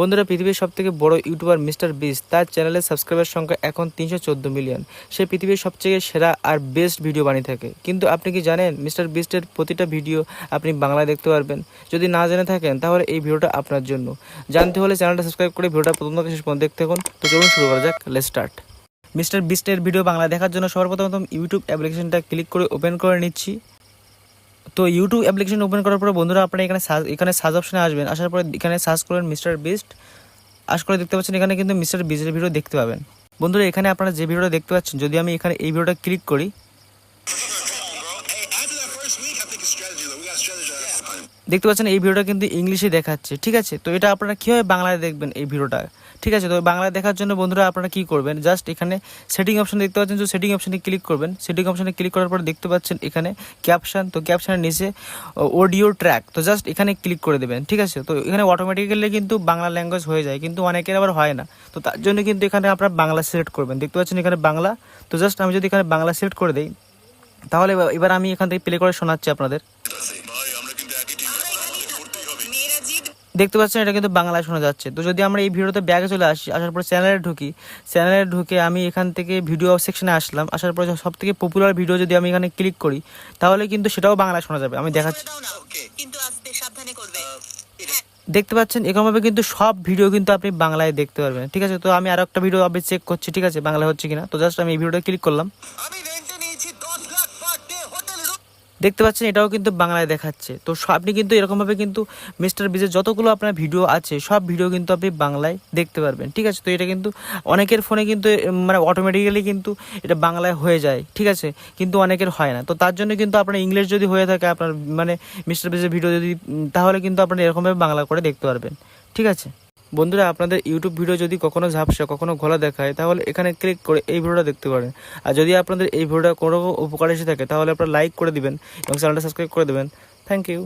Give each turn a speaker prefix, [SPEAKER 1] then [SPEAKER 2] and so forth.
[SPEAKER 1] বন্ধুরা, পৃথিবীর সব থেকে বড় ইউটিউবার মিস্টার বিস, তার চ্যানেলের সাবস্ক্রাইবার সংখ্যা এখন তিনশো চোদ্দ মিলিয়ন। সে পৃথিবীর সবচেয়ে সেরা আর বেস্ট ভিডিও বানিয়ে থাকে। কিন্তু আপনি কি জানেন, মিস্টার বিস্টের প্রতিটা ভিডিও আপনি বাংলায় দেখতে পারবেন? যদি না জেনে থাকেন, তাহলে এই ভিডিওটা আপনার জন্য। জানতে হলে চ্যানেলটা সাবস্ক্রাইব করে ভিডিওটা প্রথম থেকে শেষ পর্যন্ত দেখতে থাকুন। তো চলুন শুরু করা যাক লেট স্টার্ট মিস্টার বিস্টের ভিডিও বাংলা দেখার জন্য সর্বপ্রথম ইউটিউব অ্যাপ্লিকেশনটা ক্লিক করে ওপেন করে নিচ্ছি। তো ইউটিউব অ্যাপ্লিকেশন ওপেন করার পরে বন্ধুরা আপনারা এখানে এখানে সার্চ অপশনে আসবেন। আসার পরে এখানে সার্চ করবেন মিস্টার বিস্ট আস করে দেখতে পাচ্ছেন এখানে কিন্তু মিস্টার বিস্টের ভিডিও দেখতে পাবেন। বন্ধুরা এখানে আপনারা যে ভিডিওটা দেখতে পাচ্ছেন, যদি আমি এখানে এই ভিডিওটা ক্লিক করি দেখতে পাচ্ছেন, এই ভিডিওটা কিন্তু ইংলিশে দেখাচ্ছে, ঠিক আছে? তো এটা আপনারা কীভাবে বাংলায় দেখবেন এই ভিডিওটা? ঠিক আছে, তো বাংলায় দেখার জন্য বন্ধুরা আপনারা কি করবেন? জাস্ট এখানে সেটিং অপশন দেখতে পাচ্ছেন, তো সেটিং অপশনে ক্লিক করবেন। সেটিং অপশনে ক্লিক করার পর দেখতে পাচ্ছেন এখানে ক্যাপশন তো ক্যাপশনের নিচে অডিও ট্র্যাক তো জাস্ট এখানে ক্লিক করে দেবেন, ঠিক আছে? তো এখানে অটোমেটিক্যালি কিন্তু বাংলা ল্যাঙ্গুয়েজ হয়ে যায়, কিন্তু অনেকের আবার হয় না। তো তার জন্য কিন্তু এখানে আপনারা বাংলা সিলেক্ট করবেন। দেখতে পাচ্ছেন এখানে বাংলা, তো জাস্ট আমি যদি এখানে বাংলা সিলেক্ট করে দিই, তাহলে এবার- আমি এখান থেকে প্লে করে শোনাচ্ছি আপনাদের। দেখতে পাচ্ছেন এটা কিন্তু বাংলায় শোনা যাচ্ছে। তো যদি আমরা এই ভিডিওতে ব্যাগে চলে আসি আসার পর চ্যানেলে ঢুকি চ্যানেলে ঢুকে আমি এখান থেকে ভিডিও সেকশনে আসলাম আসার পর সব থেকে পপুলার ভিডিও যদি আমি এখানে ক্লিক করি তাহলে কিন্তু সেটাও বাংলায় শোনা যাবে। আমি দেখাচ্ছি।
[SPEAKER 2] করবে। হ্যাঁ।
[SPEAKER 1] দেখতে পাচ্ছেন এরকমভাবে কিন্তু সব ভিডিও কিন্তু আপনি বাংলায় দেখতে পারবেন। ঠিক আছে তো আমি আরও একটা ভিডিও আপনি চেক করছি ঠিক আছে বাংলা হচ্ছে কিনা। তো জাস্ট আমি এই ভিডিওটা ক্লিক করলাম। দেখতে পাচ্ছেন, এটাও কিন্তু বাংলায় দেখাচ্ছে। তো আপনি কিন্তু এরকমভাবে কিন্তু মিস্টার বিজের যতগুলো আপনার ভিডিও আছে, সব ভিডিও কিন্তু আপনি বাংলায় দেখতে পারবেন, ঠিক আছে? তো এটা কিন্তু অনেকের ফোনে কিন্তু মানে অটোমেটিক্যালি কিন্তু এটা বাংলায় হয়ে যায়, ঠিক আছে? কিন্তু অনেকের হয় না। তো তার জন্য কিন্তু আপনার ইংলিশ যদি হয়ে থাকে, আপনার মানে মিস্টার বিজের ভিডিও যদি তাহলে কিন্তু আপনি এরকমভাবে বাংলা করে দেখতে পারবেন, ঠিক আছে? বন্ধুরা, আপনাদের ইউটিউব ভিডিও যদি কখনো ঝাপসা, কখনো ঘোলা দেখায়, তাহলে এখানে ক্লিক করে এই ভিডিওটা দেখতে পারেন। আর যদি আপনাদের এই ভিডিওটা কোনো উপকার এসে থাকে, তাহলে আপনারা লাইক করে দিবেন এবং চ্যানেলটা সাবস্ক্রাইব করে দেবেন। Thank you